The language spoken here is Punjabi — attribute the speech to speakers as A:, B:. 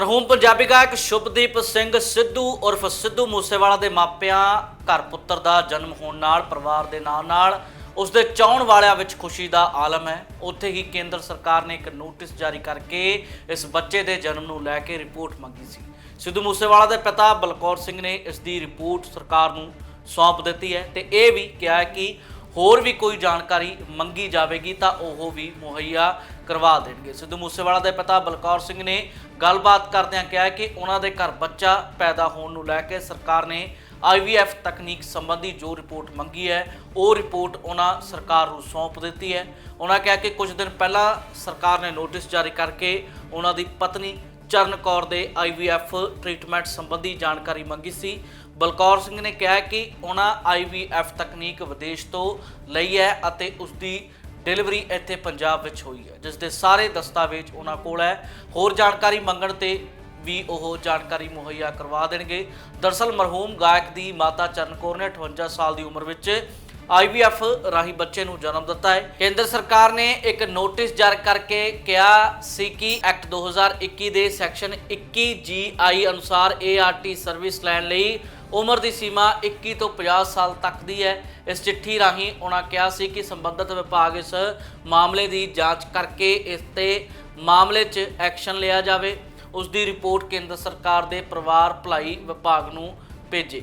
A: ਮਰਹੂਮ ਪੰਜਾਬੀ ਗਾਇਕ ਸ਼ੁਭਦੀਪ ਸਿੰਘ ਸਿੱਧੂ ਉਰਫ ਸਿੱਧੂ ਮੂਸੇਵਾਲਾ ਦੇ ਮਾਪਿਆਂ, ਘਰ ਪੁੱਤਰ ਦਾ ਜਨਮ ਹੋਣ ਨਾਲ, ਪਰਿਵਾਰ ਦੇ ਨਾਲ ਨਾਲ ਉਸ ਦੇ ਚਾਹਣ ਵਾਲਿਆਂ ਵਿੱਚ ਖੁਸ਼ੀ ਦਾ ਆਲਮ ਹੈ। ਉੱਥੇ ਹੀ ਕੇਂਦਰ ਸਰਕਾਰ ਨੇ ਇੱਕ ਨੋਟਿਸ ਜਾਰੀ ਕਰਕੇ ਇਸ ਬੱਚੇ ਦੇ ਜਨਮ ਨੂੰ ਲੈ ਕੇ ਰਿਪੋਰਟ ਮੰਗੀ ਸੀ। ਸਿੱਧੂ ਮੂਸੇਵਾਲਾ ਦੇ ਪਿਤਾ ਬਲਕੌਰ ਸਿੰਘ ਨੇ ਇਸ ਦੀ ਰਿਪੋਰਟ ਸਰਕਾਰ ਨੂੰ ਸੌਂਪ ਦਿੱਤੀ ਹੈ ਤੇ ਇਹ ਵੀ ਕਿਹਾ ਕਿ ਹੋਰ ਵੀ ਕੋਈ ਜਾਣਕਾਰੀ ਮੰਗੀ ਜਾਵੇਗੀ ਤਾਂ ਉਹ ਵੀ ਮੁਹੱਈਆ ਕਰਵਾ ਦੇਣਗੇ। ਸਿੱਧੂ ਮੂਸੇਵਾਲਾ ਦੇ ਪਿਤਾ ਬਲਕੌਰ ਸਿੰਘ ਨੇ ਗੱਲਬਾਤ ਕਰਦਿਆਂ ਕਿਹਾ ਕਿ ਉਹਨਾਂ ਦੇ ਘਰ ਬੱਚਾ ਪੈਦਾ ਹੋਣ ਨੂੰ ਲੈ ਕੇ ਸਰਕਾਰ ਨੇ IVF ਤਕਨੀਕ ਸੰਬੰਧੀ ਜੋ ਰਿਪੋਰਟ ਮੰਗੀ ਹੈ, ਉਹ ਰਿਪੋਰਟ ਉਹਨਾਂ ਸਰਕਾਰ ਨੂੰ ਸੌਂਪ ਦਿੱਤੀ ਹੈ। ਉਹਨਾਂ ਕਿਹਾ ਕਿ ਕੁਝ ਦਿਨ ਪਹਿਲਾਂ ਸਰਕਾਰ ਨੇ ਨੋਟਿਸ ਜਾਰੀ ਕਰਕੇ ਉਹਨਾਂ ਦੀ ਪਤਨੀ ਚਰਨ ਕੌਰ ਦੇ IVF ਟ੍ਰੀਟਮੈਂਟ ਸੰਬੰਧੀ ਜਾਣਕਾਰੀ ਮੰਗੀ ਸੀ। ਬਲਕੌਰ ਸਿੰਘ ਨੇ ਕਿਹਾ ਕਿ ਉਹਨਾਂ IVF ਤਕਨੀਕ ਵਿਦੇਸ਼ ਤੋਂ ਲਈ ਹੈ ਅਤੇ ਉਸ ਦੀ ਡਿਲੀਵਰੀ ਇੱਥੇ ਪੰਜਾਬ ਵਿੱਚ ਹੋਈ ਹੈ ਜਿਸ ਦੇ ਸਾਰੇ ਦਸਤਾਵੇਜ਼ ਉਹਨਾਂ ਕੋਲ ਹੈ। ਹੋਰ ਜਾਣਕਾਰੀ ਮੰਗਣ ਤੇ ਵੀ ਉਹ ਜਾਣਕਾਰੀ ਮੁਹੱਈਆ ਕਰਵਾ ਦੇਣਗੇ। ਦਰਸਲ ਮਰਹੂਮ ਗਾਇਕ ਦੀ ਮਾਤਾ ਚਰਨ ਕੌਰ ਨੇ 58 ਸਾਲ ਦੀ ਉਮਰ ਵਿੱਚ IVF ਰਾਹੀਂ ਬੱਚੇ ਨੂੰ ਜਨਮ ਦਿੱਤਾ ਹੈ। ਕੇਂਦਰ ਸਰਕਾਰ ਨੇ ਇੱਕ ਨੋਟਿਸ ਜਾਰੀ ਕਰਕੇ ਕਿਹਾ ਸੀ ਕਿ ਐਕਟ 2021 ਦੇ ਸੈਕਸ਼ਨ 21 GI ਅਨੁਸਾਰ ART ਸਰਵਿਸ ਲੈਣ ਲਈ ਉਮਰ ਦੀ ਸੀਮਾ 21 ਤੋਂ 50 ਸਾਲ ਤੱਕ ਦੀ ਹੈ। ਇਸ ਚਿੱਠੀ ਰਾਹੀਂ ਉਹਨਾਂ ਕਿਹਾ ਸੀ ਕਿ ਸੰਬੰਧਿਤ ਵਿਭਾਗ ਇਸ ਮਾਮਲੇ ਦੀ ਜਾਂਚ ਕਰਕੇ ਇਸ ਤੇ ਮਾਮਲੇ 'ਚ ਐਕਸ਼ਨ ਲਿਆ ਜਾਵੇ। ਉਸ ਦੀ ਰਿਪੋਰਟ ਕੇਂਦਰ ਸਰਕਾਰ ਦੇ ਪਰਿਵਾਰ ਭਲਾਈ ਵਿਭਾਗ ਨੂੰ ਭੇਜੇ।